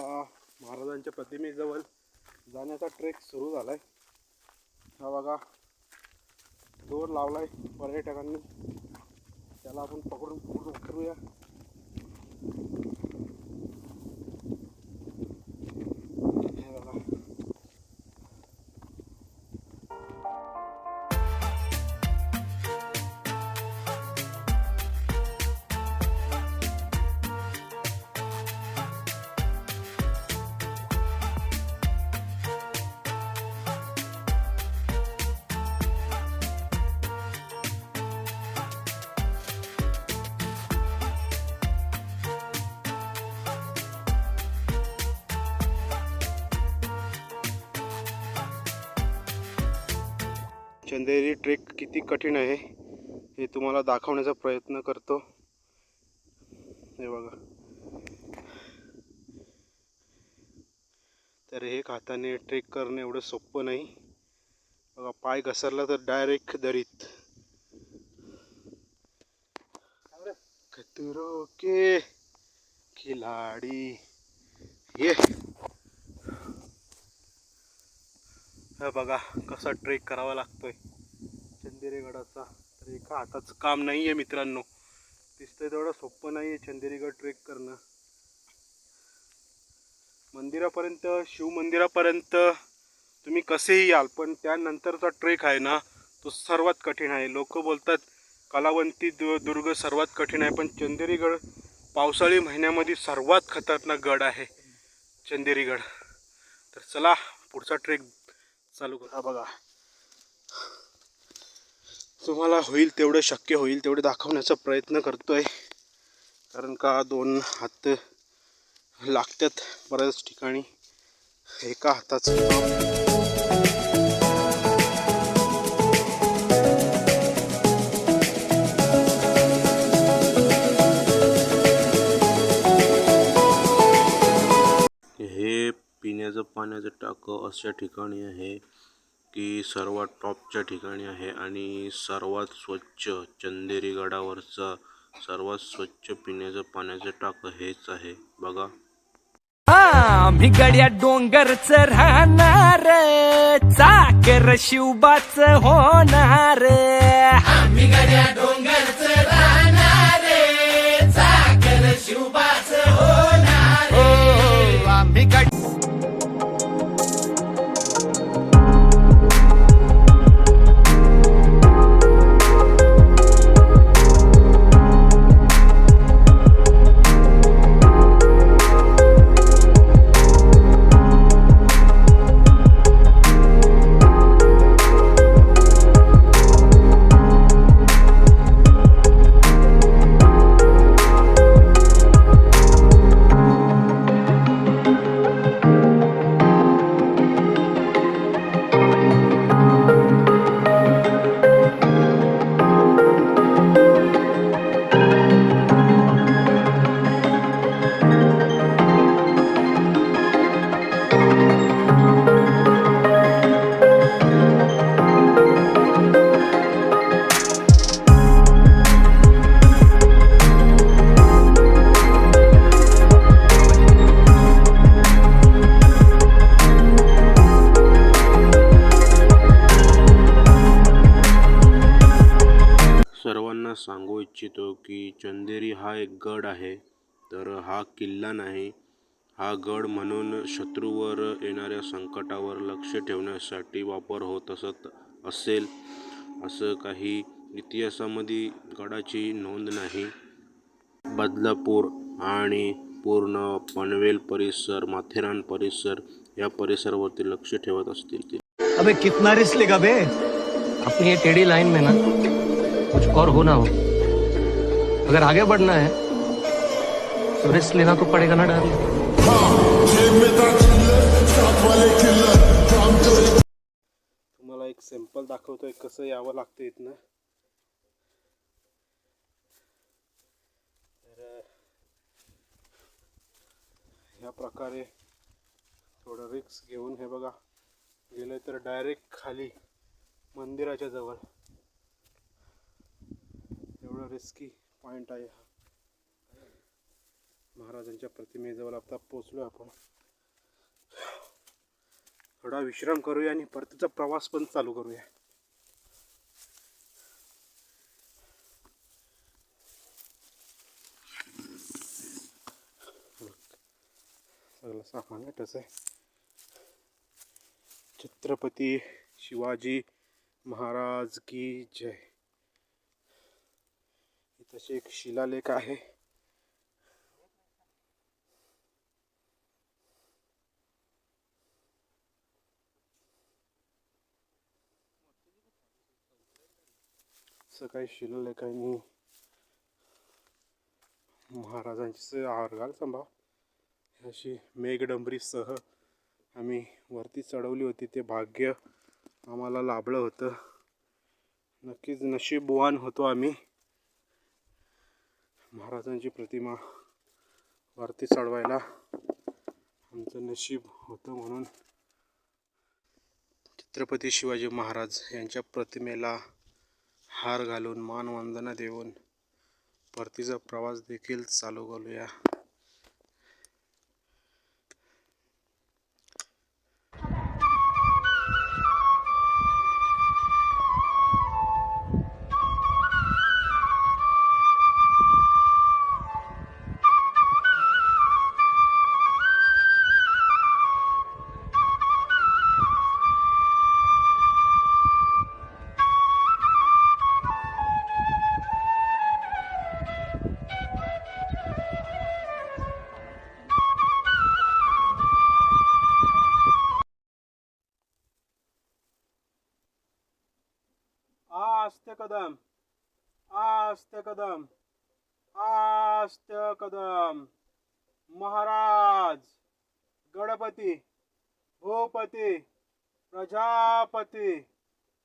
आता महाराजांच्या प्रतिमेजवळ जाण्याचा ट्रेक सुरू झाला आहे हा बघा दोर आहे पर्यटकांनी. त्याला आपण पकडून पकडून उतरूया? चंदेरी ट्रेक किती कठीण आहे हे तुम्हाला दाखवण्याचा प्रयत्न करतो. हे बघा. तर हे हाताने ट्रेक करणं एवढं सोपं नाही. बघा पाय घसरला तर डायरेक्ट दरीत. खतरो के खिलाडी? ये. हे बघा कसा ट्रेक करावा लागतोय. चंदेरीगडाचा तर एका हाताचं काम नाही आहे मित्रांनो. दिसतंय तेवढं सोपं नाही आहे चंदेरीगड ट्रेक करणं. मंदिरापर्यंत शिव मंदिरापर्यंत तुम्ही कसेही याल पण त्यानंतरचा ट्रेक आहे ना तो सर्वात कठीण आहे. लोक बोलतात कलावंती दु दुर्ग सर्वात कठीण आहे पण चंदेरीगड पावसाळी महिन्यामध्ये सर्वात खतरनाक गड आहे चंदेरीगड. तर चला पुढचा ट्रेक चालू करा. बघा. तुम्हाला होईल तेवढं शक्य होईल तेवढे दाखवण्याचा प्रयत्न करतोय. कारण का दोन हात लागतात बऱ्याच ठिकाणी. एका हाताचं पिण्याचं पाण्याचं टाकं अशा ठिकाणी आहे की सर्वात टॉपच्या ठिकाणी आहे आणि सर्वात स्वच्छ चंदेरी गडावरचा सर्वात स्वच्छ पिण्याचं पाण्याचं टाकं हेच आहे. बघा. आम्ही गड्या डोंगरच राहणार चाकर शिवबाच होणार. इच्छितो की चंदेरी हा एक गड आहे तर हा किल्ला नाही. हा गड म्हणून शत्रूवर येणाऱ्या संकटावर लक्ष ठेवण्यासाठी वापर होत असत असेल असं काही इतिहासामध्ये गडाची नोंद नाही. बदलापूर आणि पूर्ण पनवेल परिसर माथेरान परिसर या परिसरावरती लक्ष ठेवत असतील अबे कितना रिस्क लेगा बे? अपनी ये टेढ़ी लाइन में ना कुछ और होना हो. अगर आगे बढ़ना है तो रिस्क लेना तो पड़ेगा ना डार्लिंग तुम्हाला एक सॅम्पल दाखवतोय कसं यावं लागतं इथनं. तर ह्या प्रकारे थोडं रिक्स घेऊन हे बघा. गेलं तर डायरेक्ट खाली मंदिराच्या जवळ. एवढं रिस्की पॉईंट आहे हा. महाराजांच्या प्रतिमेजवळ आता पोचलो आपण. थोडा विश्राम करूया आणि परतीचा प्रवास पण चालू करूया. सगळं सामान आहे आहे छत्रपती शिवाजी महाराज की जय. तसे एक शिलालेख आहे. सकाळी शिलालेखांनी महाराजांची आरगाल संभा अशी मेघडंबरीसह आम्ही वरती चढवली होती. ते भाग्य आम्हाला लाभलं होतं. नक्कीच नशीबवान होतो आम्ही. महाराजांची प्रतिमा वरती चढवायला आमचं नशीब होतं म्हणून छत्रपती शिवाजी महाराज यांच्या प्रतिमेला हार घालून मानवंदना देऊन परतीचा प्रवास देखील चालू करूया. कदम। आस्ते कदम। आस्ते कदम। महाराज। गणपती। भूपती। प्रजापती।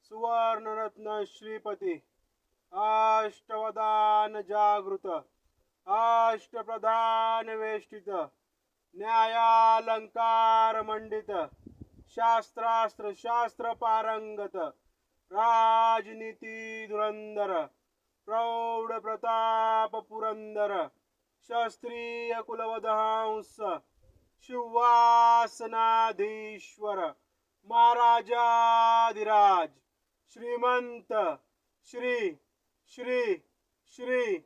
सुवर्णरत्न श्रीपती। अष्टवदान जागृत। अष्टप्रधान वेष्टित। न्यायालंकार मंडित। शास्त्रास्त्र शास्त्र पारंगत। राजनीती धुरंधर प्रौढ प्रताप पुरंदर शास्त्रीय कुलवधंस शिवासनाधीश्वर महाराजाधिराज श्रीमंत श्री श्री श्री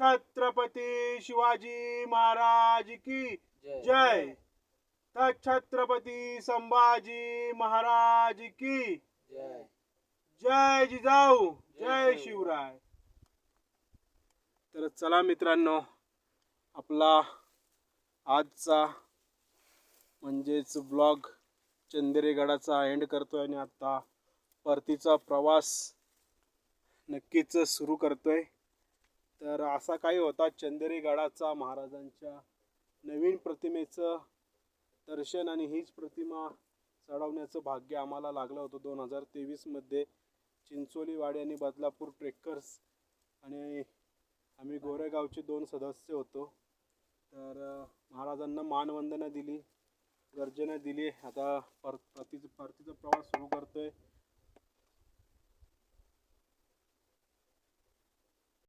छत्रपती शिवाजी महाराज की जय। तर छत्रपती संभाजी महाराज की जय। जिजाऊ जय शिवराय. तर चला मित्रांनो आपला आजचा म्हणजेच ब्लॉग चंदेरेगडाचा एंड करतोय आणि आता परतीचा प्रवास नक्कीच सुरू करतोय. तर असा काही होता चंदेरीगडाचा महाराजांच्या नवीन प्रतिमेचं दर्शन आणि हीच प्रतिमा चढवण्याचं भाग्य आम्हाला लागलं होतं दोन हजार तेवीसमध्ये. चिंचोलीवाडी आणि बदलापूर ट्रेकर्स आणि आम्ही गोरेगावचे दोन सदस्य होतो. तर महाराजांना मानवंदना दिली गर्जना दिली. आता पर परतीचा परतीचा प्रवास सुरू करतोय.